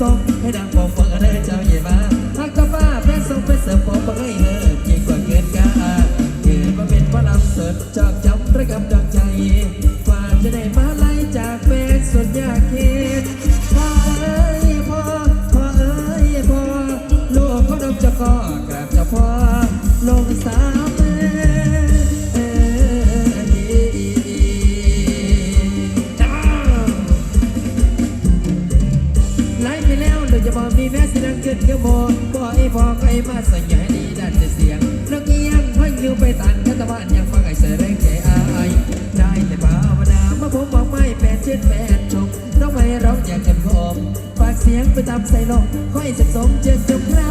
없어. ับใส่ลงค่อยจะสมเจอจงครา